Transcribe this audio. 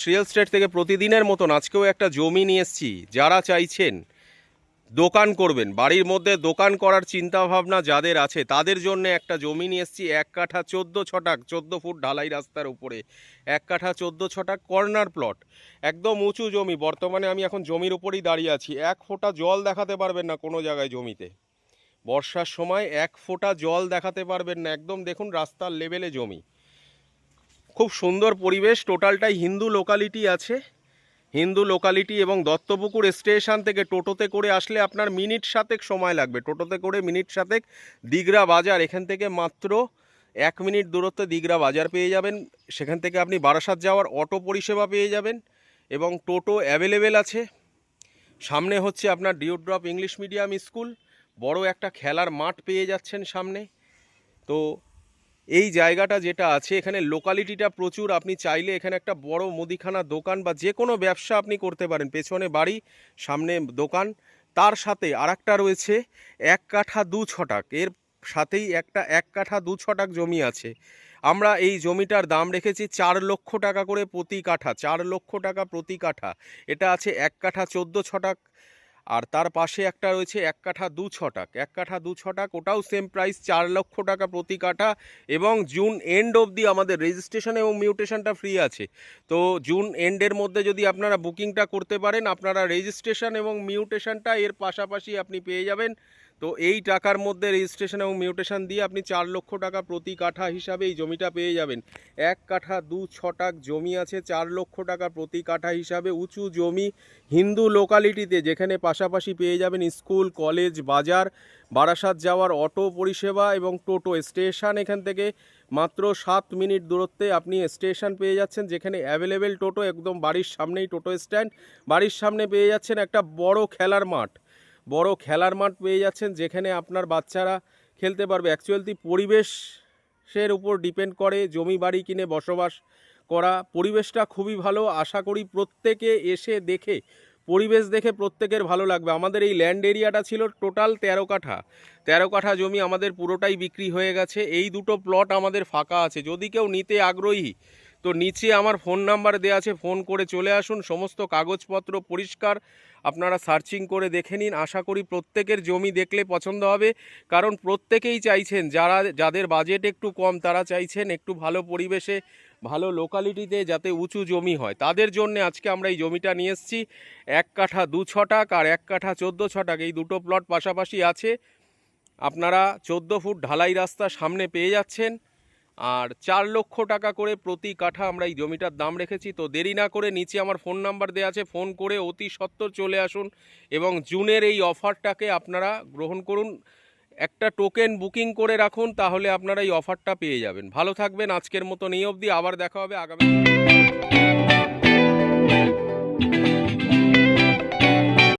Real estate থেকে প্রতিদিনের মতন আজকেও একটা জমি নিয়ে এসেছি। যারা চাইছেন দোকান করবেন, বাড়ির মধ্যে দোকান করার চিন্তা ভাবনা যাদের আছে, তাদের জন্য একটা জমি নিয়ে এসেছি, এক কাঠা চোদ্দ ছটাক, চোদ্দ ফুট ঢালাই রাস্তার উপরে, এক কাঠা চোদ্দ ছটাক কর্নার প্লট। একদম উঁচু জমি, বর্তমানে আমি এখন জমির উপরেই দাঁড়িয়ে আছি। এক ফোঁটা জল দেখাতে পারবেন না কোনো জায়গায় জমিতে। বর্ষার সময় এক ফোঁটা জল দেখাতে পারবেন না। একদম দেখুন রাস্তার লেভেলে জমি। খুব সুন্দর পরিবেশ, টোটালটাই হিন্দু লোকালিটি আছে। হিন্দু লোকালিটি এবং দত্তপুকুর স্টেশন থেকে টোটোতে করে আসলে আপনার মিনিট সাতেক সময় লাগবে। টোটোতে করে মিনিট সাতেক দিগরা বাজার, এখান থেকে মাত্র এক মিনিট দূরত্বে দিগরা বাজার পেয়ে যাবেন। সেখান থেকে আপনি বারাসাত যাওয়ার অটো পরিষেবা পেয়ে যাবেন এবং টোটো অ্যাভেলেবেল আছে। সামনে হচ্ছে আপনার ডিওড্রপ ইংলিশ মিডিয়াম স্কুল বড় একটা খেলার মাঠ পেয়ে যাচ্ছেন সামনে। তো এই জায়গাটা যেটা আছে, এখানে লোকালিটিটা প্রচুর। আপনি চাইলে এখানে একটা বড় মুদিখানা দোকান বা যে কোনো ব্যবসা আপনি করতে পারেন। পেছনে বাড়ি, সামনে দোকান। তার সাথে আরেকটা রয়েছে, এক কাঠা দু ছটাক। এর সাথেই একটা এক কাঠা দু ছটাক জমি আছে। আমরা এই জমিটার দাম রেখেছি চার লক্ষ টাকা করে প্রতি কাঠা, চার লক্ষ টাকা প্রতি কাঠা। এটা আছে এক কাঠা চোদ্দ ছটাক। আর তার পাশে একটা রয়েছে এক কাঠা দু ছটাক। এক কাঠা দু ছটাক, ওটাও সেম প্রাইস চার লক্ষ টাকা প্রতি কাঠা এবং জুন এন্ড অবধি আমাদের রেজিস্ট্রেশন এবং মিউটেশনটা ফ্রি আছে। তো জুন এন্ডের মধ্যে যদি আপনারা বুকিংটা করতে পারেন, আপনারা রেজিস্ট্রেশন এবং মিউটেশনটা এর পাশাপাশি আপনি পেয়ে যাবেন। তো এই টাকার মধ্যে রেজিস্ট্রেশন এবং মিউটেশন দিয়ে আপনি চার লক্ষ টাকা প্রতি কাঠা হিসাবে এই জমিটা পেয়ে যাবেন। এক কাঠা দু ছটাক জমি আছে, চার লক্ষ টাকা প্রতি কাঠা হিসাবে উঁচু জমি হিন্দু লোকালিটিতে যেখানে পাশাপাশি পেয়ে যাবেন স্কুল, কলেজ, বাজার, বারাসাত যাওয়ার অটো পরিষেবা এবং টোটো। স্টেশন এখান থেকে মাত্র সাত মিনিট দূরত্বে আপনি স্টেশন পেয়ে যাচ্ছেন, যেখানে অ্যাভেলেবেল টোটো একদম বাড়ির সামনেই টোটো স্ট্যান্ড বাড়ির সামনে পেয়ে যাচ্ছেন একটা বড় খেলার মাঠ। বড় খেলার মাঠ পেয়ে যাচ্ছেন, যেখানে আপনার বাচ্চারা খেলতে পারবে। অ্যাকচুয়ালি পরিবেশের উপর ডিপেন্ড করে, জমি, বাড়ি কিনে বসবাস করা। পরিবেশটা খুবই ভালো। আশা করি প্রত্যেকে এসে দেখে, পরিবেশ দেখে প্রত্যেকের ভালো লাগবে। আমাদের এই ল্যান্ড এরিয়াটা ছিল টোটাল তেরো কাঠা। তেরো কাঠা জমি আমাদের পুরোটাই বিক্রি হয়ে গেছে। এই দুটো প্লট আমাদের ফাঁকা আছে। যদি কেউ নিতে আগ্রহী তো নিচে আমার ফোন নাম্বার দেওয়া আছে, ফোন করে চলে আসুন, সমস্ত কাগজপত্র পরিষ্কার, আপনারা সার্চিং করে দেখে নিন। আশা করি প্রত্যেকের জমি দেখলে পছন্দ হবে, কারণ প্রত্যেকেই চাইছেন, যারা, যাদের বাজেট একটু কম, তারা চাইছেন একটু ভালো পরিবেশে, ভালো লোকালিটিতে যাতে উঁচু জমি হয়। তাদের জন্য আজকে আমরা এই জমিটা নিয়ে এসেছি। এক কাঠা দু ছটাক আর এক কাঠা চোদ্দ ছটাক, এই দুটো প্লট পাশাপাশি আছে। আপনারা চোদ্দ ফুট ঢালাই রাস্তা সামনে পেয়ে যাচ্ছেন। আর চার লক্ষ টাকা করে প্রতি কাঠা আমরা এই জমিটার দাম রেখেছি। তো দেরি না করে নিচে আমার ফোন নাম্বার দেওয়া আছে। ফোন করে অতি সত্বর চলে আসুন এবং জুনের এই অফারটাকে আপনারা গ্রহণ করুন। একটা টোকেন বুকিং করে রাখুন, তাহলে আপনারা এই অফারটা পেয়ে যাবেন। ভালো থাকবেন, আজকের মতন এই অবধি। আবার দেখা হবে আগামী